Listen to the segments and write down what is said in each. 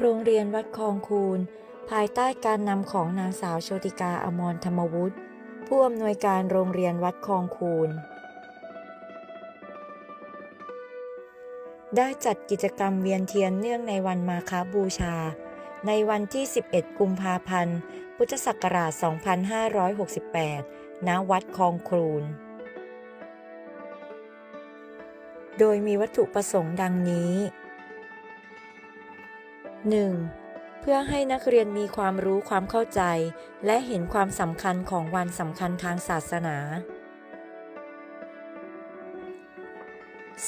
โรงเรียนวัดคลองคูน ภายใต้การนำของนางสาวโชติกาอมรธรรมวุฒิผู้อำนวยการโรงเรียนวัดคลองคูน ได้จัดกิจกรรมเวียนเทียนเนื่องในวันมาคาบูชา ในวันที่ 11 กุมภาพันธ์ พุทธศักราช 2568 ณ วัดคลองคูนโดยมีวัตถุประสงค์ดังนี้ 1. เพื่อให้นักเรียนมีความรู้ความเข้าใจ และเห็นความสำคัญของวันสำคัญทางศาสนา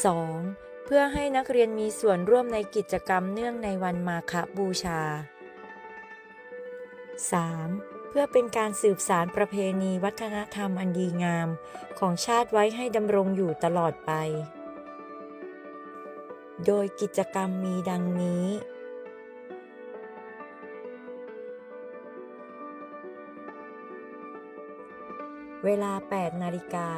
2. เพื่อให้นักเรียนมีส่วนร่วมในกิจกรรมเนื่องในวันมาฆบูชา 3. เพื่อเป็นการสืบสารประเพณีวัฒนธรรมอันดีงาม ของชาติไว้ให้ดำรงอยู่ตลอดไป โดยกิจกรรมมีดังนี้ เวลา 8 นาฬิกา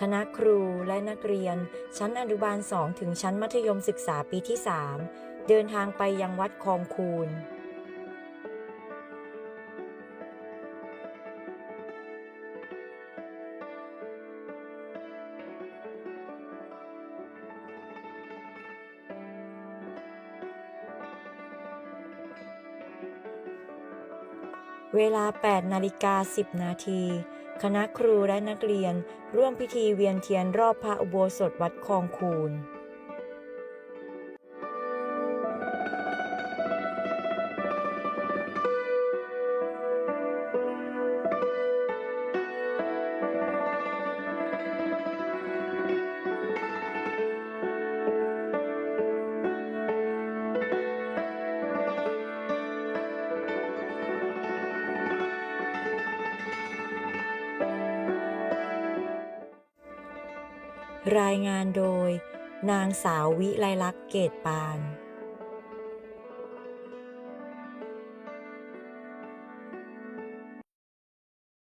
คณะครูและนักเรียน ชั้นอนุบาล 2 ถึงชั้นมัธยมศึกษาปีที่ 3 เดินทางไปยังวัดคลองคูนเวลา 8 นาฬิกา 10 นาที คณะครูและนักเรียนร่วมพิธีเวียนเทียนรอบพระอุโบสถวัดคลองคูน รายงานโดย นางสาววิไลลักษณ์เกตปาน